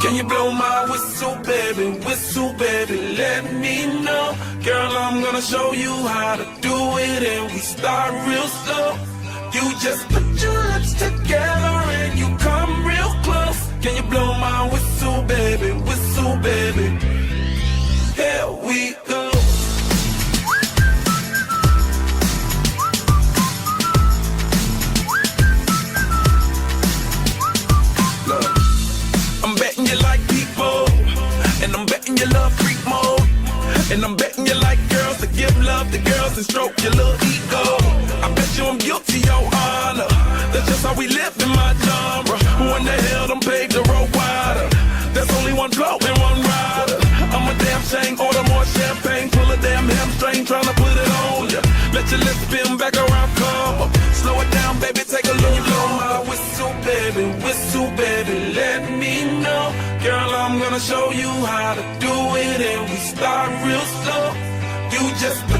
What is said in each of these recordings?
Can you blow my whistle, baby? Whistle, baby, let me know. Girl, I'm gonna show you how to do it, and we start real slow. You just put your lips together and I'm betting you like girls to give love to girls and stroke your little ego. I bet you I'm guilty, your honor. That's just how we live in my genre. Who in the hell done paved the road wider? There's only one blow and one rider. I'm a damn shame, order more champagne, pull a damn hamstring, tryna put it on ya. Let your lips spin back around, come. Slow it down, baby, take a look. You blow my whistle, baby, whistle, baby, let me know. Girl, I'm gonna show you how to do and we start real slow. You just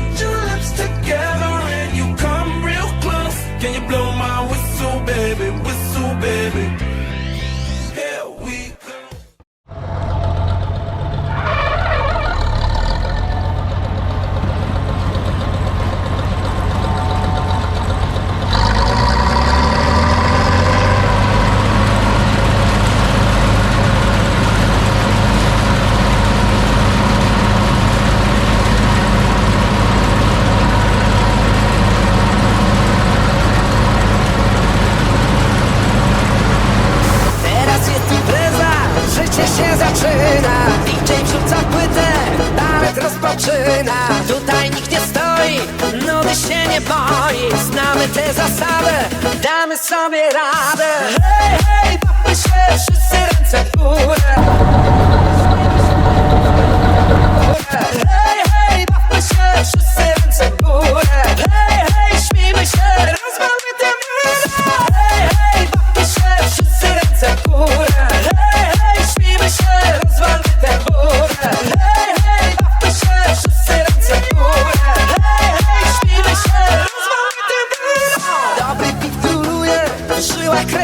rozpoczyna. Tutaj nikt nie stoi, nudy się nie boi. Znamy tę zasadę, damy sobie radę. Hej, hej, bawmy się, wszyscy ręce w górę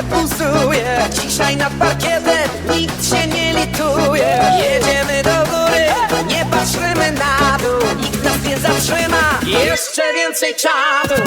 pulsuje Dzisiaj nad parkietem nikt się nie lituje. Jedziemy do góry, nie patrzymy na dół. Nikt nas nie zatrzyma, jeszcze więcej czadu